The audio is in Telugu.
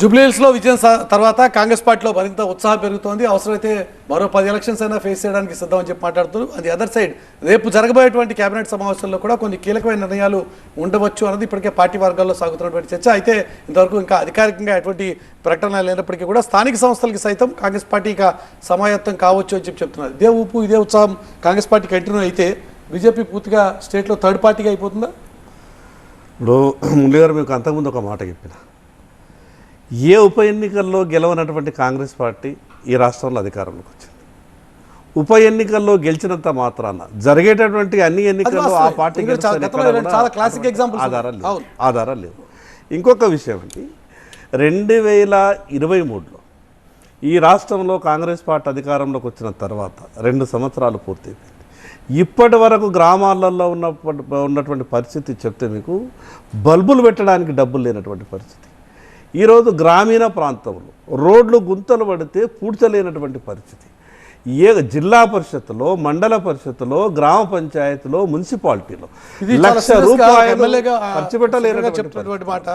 జూబ్లీహిల్స్లో విజయం తర్వాత కాంగ్రెస్ పార్టీలో మరింత ఉత్సాహం పెరుగుతోంది. అవసరమైతే మరో పది ఎలక్షన్స్ అయినా ఫేస్ చేయడానికి సిద్ధం అని చెప్పి మాట్లాడుతూ అది అదర్ సైడ్ రేపు జరగబోయేటువంటి కేబినెట్ సమావేశంలో కూడా కొన్ని కీలకమైన నిర్ణయాలు ఉండవచ్చు అన్నది ఇప్పటికే పార్టీ వర్గాల్లో సాగుతున్నటువంటి చర్చ. అయితే ఇంతవరకు ఇంకా అధికారికంగా ఎటువంటి ప్రకటన లేనప్పటికీ కూడా స్థానిక సంస్థలకి సైతం కాంగ్రెస్ పార్టీ ఇక సమాయత్తం కావచ్చు అని చెప్పి చెప్తున్నారు. ఇదే ఊపు ఇదే ఉత్సాహం కాంగ్రెస్ పార్టీ కంటిన్యూ అయితే బీజేపీ పూర్తిగా స్టేట్లో థర్డ్ పార్టీగా అయిపోతుందా? ఇప్పుడు మురళి గారు మీకు అంతకుముందు ఒక మాట చెప్పినా. ఏ ఉప ఎన్నికల్లో గెలవనటువంటి కాంగ్రెస్ పార్టీ ఈ రాష్ట్రంలో అధికారంలోకి వచ్చింది ఉప ఎన్నికల్లో గెలిచినంత మాత్రాన జరిగేటటువంటి అన్ని ఎన్నికల్లో ఆ. పార్టీ. ఆధారాలు లేవు. ఆధారాలు లేవు ఇంకొక విషయం ఏంటి రెండు వేల ఇరవై మూడులో ఈ రాష్ట్రంలో కాంగ్రెస్ పార్టీ అధికారంలోకి వచ్చిన తర్వాత రెండు సంవత్సరాలు పూర్తయిపోయింది ఇప్పటి వరకు గ్రామాలలో ఉన్న ఉన్నటువంటి పరిస్థితి చెప్తే మీకు బల్బులు పెట్టడానికి డబ్బులు లేనటువంటి పరిస్థితి ఈరోజు గ్రామీణ ప్రాంతంలో రోడ్లు గుంతలు పడితే పూడ్చలేనటువంటి పరిస్థితి. ఏ జిల్లా పరిషత్తులో మండల పరిషత్తులో గ్రామ పంచాయతీలో మున్సిపాలిటీలో లక్ష రూపాయలు ఖర్చు పెట్టలేనటువంటి మాట